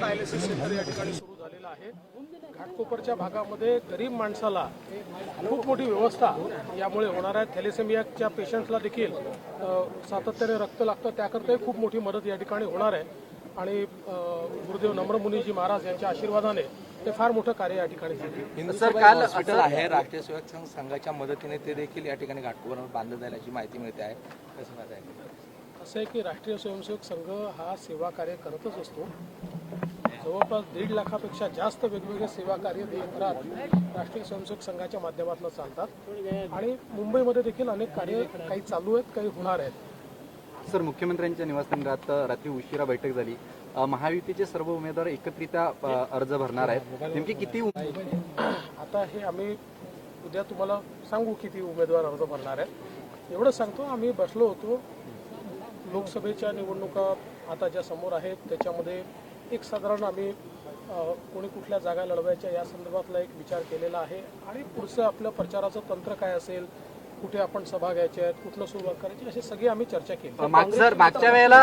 Dialysis centre या ठिकाणी सुरू झालेलं आहे घाटकोपरच्या भागामध्ये गरीब माणसाला खूप मोठी व्यवस्था यामुळे होणार आहे. थॅलेसेमियाच्या पेशंट्सला देखील सातत्याने रक्त लागतं त्याकरताही खूप मोठी मदत या ठिकाणी होणार आहे. आणि गुरुदेव नम्रमुनीजी महाराज यांच्या आशीर्वादाने ते फार मोठं कार्य या ठिकाणी झाले. हिंदुस्थान काल हॉस्पिटल आहे राष्ट्रीय स्वयंसेवक संघ- संघाच्या मदतीने ते देखील या ठिकाणी घाटकोपरवर बांधलं जाईल अशी माहिती मिळते आहे. कसं आहे? असं आहे की राष्ट्रीय स्वयंसेवक संघ हा सेवा कार्य करतच असतो. जवळपास दीड लाखापेक्षा जास्त वेगवेगळे सेवा कार्य देशभरात राष्ट्रीय स्वयंसेवक संघाच्या माध्यमातून चालतात. आणि मुंबईमध्ये देखील अनेक कार्य काही चालू आहेत काही होणार आहेत. सर मुख्यमंत्र्यांच्या निवासस्थानात रात्री उशिरा बैठक झाली. महायुतीचे सर्व उमेदवार एकत्रित अ, अर्ज भरणार आहेत. नेमकी किती उम- आता हे आम्ही उद्या तुम्हाला सांगू किती उमेदवार अर्ज भरणार आहेत. एवढं सांगतो आम्ही बसलो होतो. लोकसभेच्या निवडणुका आता ज्या समोर आहेत त्याच्यामध्ये एक साधारण आम्ही कोणी कुठल्या जागा लढवायच्या या संदर्भातला एक विचार केलेला आहे. आणि पुढचं आपलं प्रचाराचं तंत्र काय असेल कुठे आपण सभा घ्यायच्या आहेत कुठलं सुरुवात करायची अशी सगळी आम्ही चर्चा केली. मागच्या वेळेला